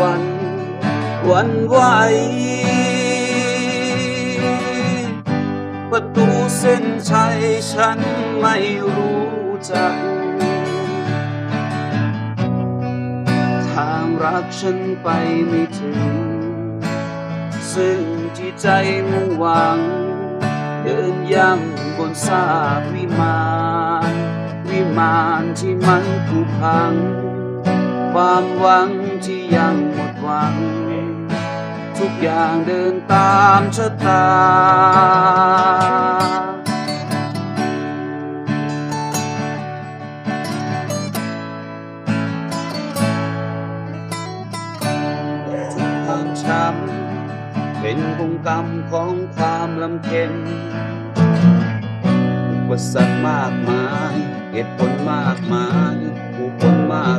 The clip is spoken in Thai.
วันวันไหวประตูเส้นชัยฉันไม่รู้จัก ทางรักฉันไปไม่ถึง ซึ่งที่ใจมุ่งหวัง เดินย่ำบนซากวิมานวิมานที่มันผุพัง ความหวังที่ยัง ทุกอย่างเดินตามชะตา ทุกความช้ำเป็นวงกรรมของความลำเค็ญอุปสรรคมากมาย เหตุผลมากมาย